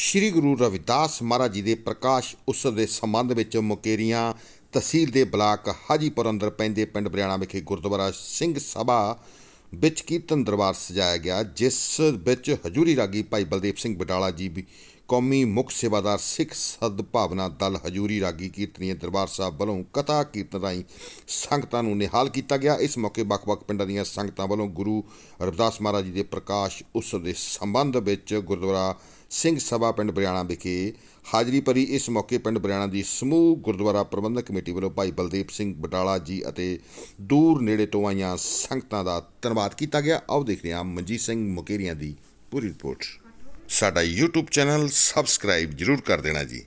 ਸ੍ਰੀ ਗੁਰੂ ਰਵਿਦਾਸ ਮਹਾਰਾਜ ਜੀ ਦੇ ਪ੍ਰਕਾਸ਼ ਉਤਸਵ ਦੇ ਸੰਬੰਧ ਵਿੱਚ ਮੁਕੇਰੀਆਂ ਤਹਿਸੀਲ ਦੇ ਬਲਾਕ ਹਾਜੀਪੁਰ ਅੰਦਰ ਪੈਂਦੇ ਪਿੰਡ ਬਰਿਆਣਾ ਵਿਖੇ ਗੁਰਦੁਆਰਾ ਸਿੰਘ ਸਭਾ ਵਿੱਚ ਕੀਰਤਨ ਦਰਬਾਰ ਸਜਾਇਆ ਗਿਆ, ਜਿਸ ਵਿੱਚ ਹਜੂਰੀ ਰਾਗੀ ਭਾਈ ਬਲਦੇਵ ਸਿੰਘ ਬਟਾਲਾ ਜੀ ਕੌਮੀ ਮੁੱਖ ਸੇਵਾਦਾਰ ਸਿੱਖ ਸਦਭਾਵਨਾ ਦਲ ਹਜੂਰੀ ਰਾਗੀ ਕੀਰਤਨੀਏ ਦਰਬਾਰ ਸਾਹਿਬ ਵੱਲੋਂ ਕਥਾ ਕੀਰਤਨ ਰਾਹੀਂ ਸੰਗਤਾਂ ਨੂੰ ਨਿਹਾਲ ਕੀਤਾ ਗਿਆ। ਇਸ ਮੌਕੇ ਵੱਖ-ਵੱਖ ਪਿੰਡਾਂ ਦੀਆਂ ਸੰਗਤਾਂ ਵੱਲੋਂ ਗੁਰੂ ਰਵਿਦਾਸ ਮਹਾਰਾਜ ਜੀ ਦੇ ਪ੍ਰਕਾਸ਼ ਉਤਸਵ ਦੇ ਸੰਬੰਧ ਵਿੱਚ ਗੁਰਦੁਆਰਾ ਸਿੰਘ ਸਭਾ ਪਿੰਡ ਬਰਿਆਣਾ ਵਿਖੇ ਹਾਜ਼ਰੀ ਭਰੀ। ਇਸ ਮੌਕੇ ਪਿੰਡ ਬਰਿਆਣਾ ਦੀ ਸਮੂਹ ਗੁਰਦੁਆਰਾ ਪ੍ਰਬੰਧਕ ਕਮੇਟੀ ਵੱਲੋਂ ਭਾਈ ਬਲਦੇਵ ਸਿੰਘ ਬਟਾਲਾ ਜੀ ਅਤੇ ਦੂਰ ਨੇੜੇ ਤੋਂ ਆਈਆਂ ਸੰਗਤਾਂ ਦਾ ਧੰਨਵਾਦ ਕੀਤਾ ਗਿਆ। ਆਓ ਦੇਖਦੇ ਹਾਂ ਮਨਜੀਤ ਸਿੰਘ ਮੁਕੇਰੀਆਂ ਦੀ ਪੂਰੀ ਰਿਪੋਰਟ। ਸਾਡਾ YouTube ਚੈਨਲ ਸਬਸਕ੍ਰਾਈਬ ਜਰੂਰ ਕਰ ਦੇਣਾ ਜੀ।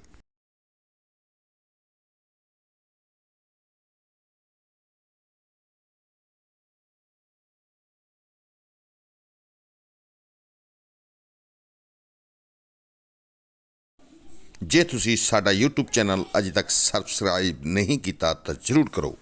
ਜੇ ਤੁਸੀਂ ਸਾਡਾ YouTube ਚੈਨਲ ਅਜੇ ਤੱਕ ਸਬਸਕ੍ਰਾਈਬ ਨਹੀਂ ਕੀਤਾ ਤਾਂ ਜਰੂਰ ਕਰੋ।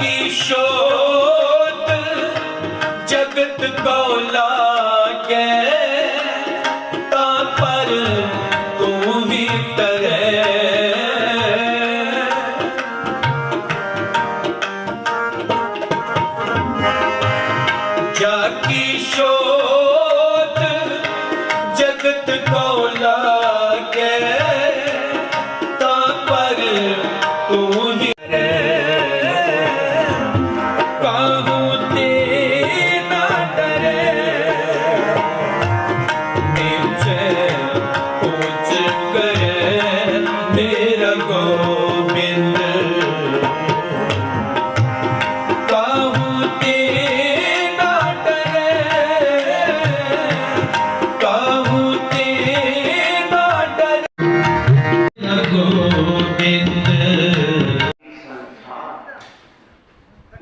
ਕੀ ਸ਼ੋਤ ਜਗਤ ਕੋ ਲਾਗੇ ਤੂੰ ਹੀ ਤਰੈ ਜਾ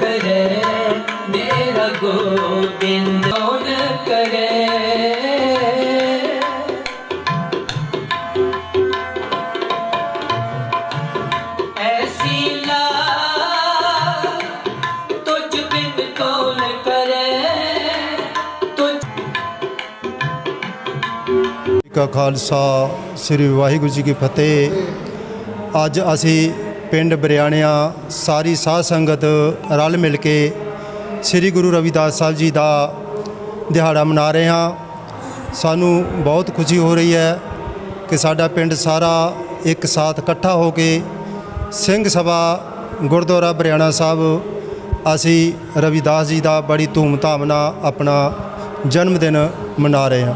करे मेरा गोविंद कौन करे ਕਾ ਖਾਲਸਾ, ਸ੍ਰੀ ਵਾਹਿਗੁਰੂ ਜੀ ਕੀ ਫਤਿਹ। ਅੱਜ ਅਸੀਂ ਪਿੰਡ ਬਰਿਆਣਿਆਂ ਸਾਰੀ ਸਾਧ ਸੰਗਤ ਰਲ ਮਿਲ ਕੇ ਸ੍ਰੀ ਗੁਰੂ ਰਵਿਦਾਸ ਸਾਹਿਬ ਜੀ ਦਾ ਦਿਹਾੜਾ ਮਨਾ ਰਹੇ ਹਾਂ। ਸਾਨੂੰ ਬਹੁਤ ਖੁਸ਼ੀ ਹੋ ਰਹੀ ਹੈ ਕਿ ਸਾਡਾ ਪਿੰਡ ਸਾਰਾ ਇੱਕ ਸਾਥ ਇਕੱਠਾ ਹੋ ਕੇ ਸਿੰਘ ਸਭਾ ਗੁਰਦੁਆਰਾ ਬਰਿਆਣਾ ਸਾਹਿਬ, ਅਸੀਂ ਰਵਿਦਾਸ ਜੀ ਦਾ ਬੜੀ ਧੂਮਧਾਮ ਨਾਲ ਆਪਣਾ ਜਨਮ ਦਿਨ ਮਨਾ ਰਹੇ ਹਾਂ।